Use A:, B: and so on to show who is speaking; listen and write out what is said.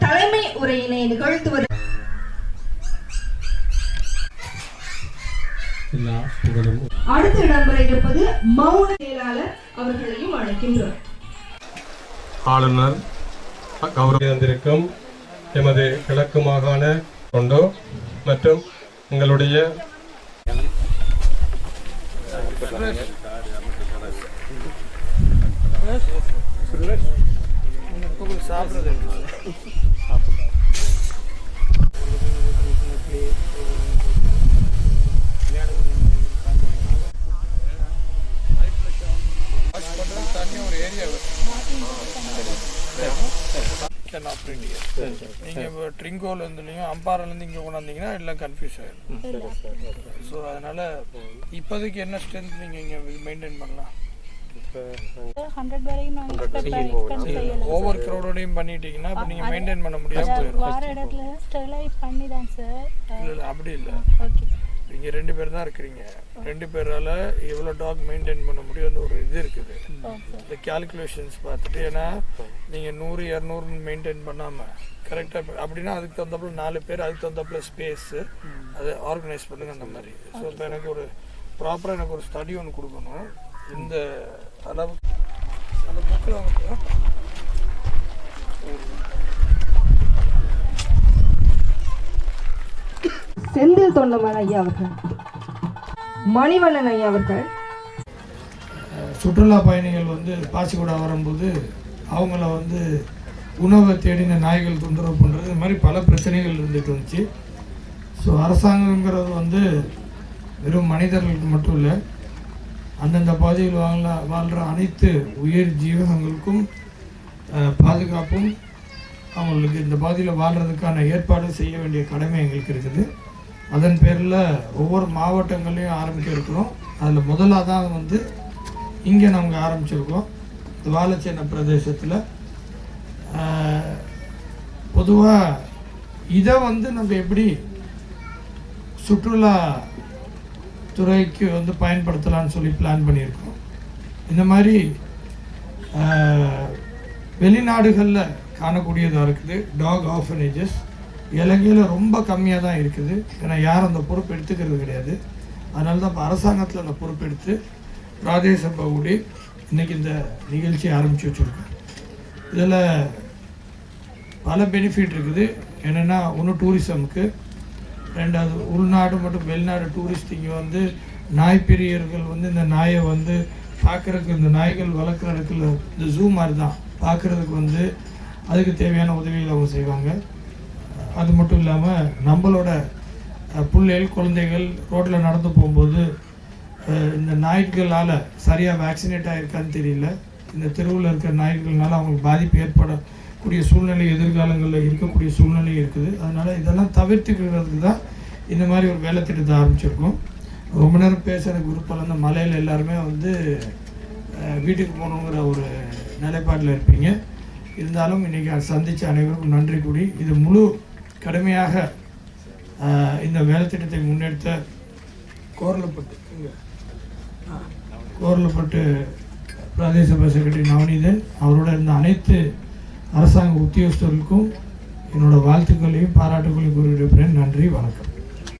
A: தலைமை உரையினை நிகழ்த்துவது அடுத்து இடம்பெற இருப்பது மௌன செயலாளர் அவர்களையும் அழைக்கின்றோம்.
B: ஆளுநர் கௌரவ வந்திருக்கும் எமது கிழக்கு மாகாண கொண்டோ மற்றும் எங்களுடைய
C: கேன் ஆப்ரேட் நீங்கள் இப்போ ட்ரிங்கோலேருந்துலையும் அம்பாரிலேருந்து இங்கே கொண்டாந்தீங்கன்னா எல்லாம் கன்ஃபியூஸ் ஆகிடும் ஸோ அதனால் இப்போதைக்கு என்ன ஸ்ட்ரென்த் நீங்கள் இங்கே மெயின்டைன் பண்ணலாம்? ஓவர் க்ரௌடோடையும் பண்ணிட்டீங்கன்னா அப்போ நீங்கள் மெயின்டைன் பண்ண முடியாமல் போயிடும்.
D: வார இடத்துல ஸ்டெர்லைட் பண்ணி தான் சார்
C: இல்லை இல்லை அப்படி இல்லை.
D: ஓகே
C: நீங்கள் ரெண்டு பேர் தான் இருக்கிறீங்க. ரெண்டு பேரால் எவ்வளோ டாக் மெயின்டைன் பண்ண முடியும்னு ஒரு இது இருக்குது. இந்த கேல்குலேஷன்ஸ் பார்த்துட்டு ஏன்னா நீங்கள் நூறு இரநூறுன்னு மெயின்டைன் பண்ணாமல் கரெக்டாக அப்படின்னா அதுக்கு தகுந்தாப்புல நாலு பேர் அதுக்கு தகுந்தாப்புல ஸ்பேஸு அதை ஆர்கனைஸ் பண்ணுங்க அந்த மாதிரி. ஸோ இப்போ எனக்கு ஒரு ப்ராப்பராக எனக்கு ஒரு ஸ்டடி ஒன்று கொடுக்கணும். இந்த அளவு அந்த புக்கில் அவங்க
A: செந்தில் தொண்டமன் ஐயா அவர்கள். மணிவண்ணன் ஐயா அவர்கள்.
C: சுற்றுலா பயணிகள் வந்து பாசிக்கூடா வரும்போது அவங்கள வந்து உணவை தேடின நாய்கள் தொந்தரவு பண்ணுறது இந்த மாதிரி பல பிரச்சனைகள் இருந்துட்டு இருந்துச்சு. ஸோ அரசாங்கங்கிறது வந்து வெறும் மனிதர்களுக்கு மட்டும் இல்லை அந்தந்த பாதையில் வாழ வாழ்கிற அனைத்து உயிர் ஜீவனங்களுக்கும் பாதுகாப்பும் அவங்களுக்கு இந்த பாதையில் வாழ்கிறதுக்கான ஏற்பாடு செய்ய வேண்டிய கடமை எங்களுக்கு இருக்குது. அதன் பேரில் ஒவ்வொரு மாவட்டங்களையும் ஆரம்பிக்க இருக்கிறோம். அதில் முதலாக தான் வந்து இங்கே நாங்கள் ஆரம்பிச்சிருக்கோம் இந்த பிரதேசத்தில். பொதுவாக இதை வந்து நம்ம எப்படி சுற்றுலா துறைக்கு வந்து பயன்படுத்தலாம்னு சொல்லி பிளான் பண்ணியிருக்கோம் இந்த மாதிரி வெளிநாடுகளில் காணக்கூடியதாக இருக்குது. டாக் ஆஃபனேஜஸ் இலங்கையில் ரொம்ப கம்மியாக தான் இருக்குது. ஏன்னா யாரும் அந்த பொறுப்பு எடுத்துக்கிறது கிடையாது. அதனால தான் இப்போ அரசாங்கத்தில் அந்த பொறுப்பெடுத்து பிராதேச பகுடி இன்றைக்கி இந்த நிகழ்ச்சியை ஆரம்பித்து வச்சுருக்கோம். இதில் பல பெனிஃபிட் இருக்குது. என்னென்னா ஒன்று டூரிசமுக்கு ரெண்டாவது உள்நாடு மற்றும் வெளிநாடு டூரிஸ்ட் இங்கே வந்து நாய் பிரியர்கள் வந்து இந்த நாயை வந்து பார்க்குறதுக்கு இந்த நாய்கள் வளர்க்குற இடத்துல இந்த ஜூ மாதிரி தான் பார்க்குறதுக்கு வந்து அதுக்கு தேவையான உதவிகள் அவங்க செய்வாங்க. அது மட்டும் இல்லாமல் நம்மளோட பிள்ளைகள் குழந்தைகள் ரோட்டில் நடந்து போகும்போது இந்த நாய்களால் சரியாக வேக்சினேட் ஆகிருக்கான்னு தெரியல. இந்த தெருவில் இருக்கிற நாய்கள்னால அவங்களுக்கு பாதிப்பு ஏற்பட கூடிய சூழ்நிலை எதிர்காலங்களில் இருக்கக்கூடிய சூழ்நிலை இருக்குது. அதனால் இதெல்லாம் தவிர்த்துக்கிறதுக்கு தான் இந்த மாதிரி ஒரு வேலை திட்டத்தை ஆரம்பிச்சிருக்கோம். ரொம்ப நேரம் பேசுகிற எனக்கு இந்த மலையில் எல்லாருமே வந்து வீட்டுக்கு போகணுங்கிற ஒரு நிலைப்பாட்டில் இருப்பீங்க. இருந்தாலும் இன்றைக்கி சந்தித்த அனைவருக்கும் நன்றி கூடி இது முழு கடுமையாக இந்த வேலை திட்டத்தை முன்னெடுத்த கோரலப்பட்டு கோரலப்பட்டு பிரதேச சபை செக்ரட்டரி நவநீதன் அவரோட இருந்த அனைத்து அரசாங்க உத்தியோகஸ்தர்களுக்கும் என்னோட வாழ்த்துக்களையும் பாராட்டுகளையும் கூறியிருக்கிறேன் நன்றி வணக்கம்.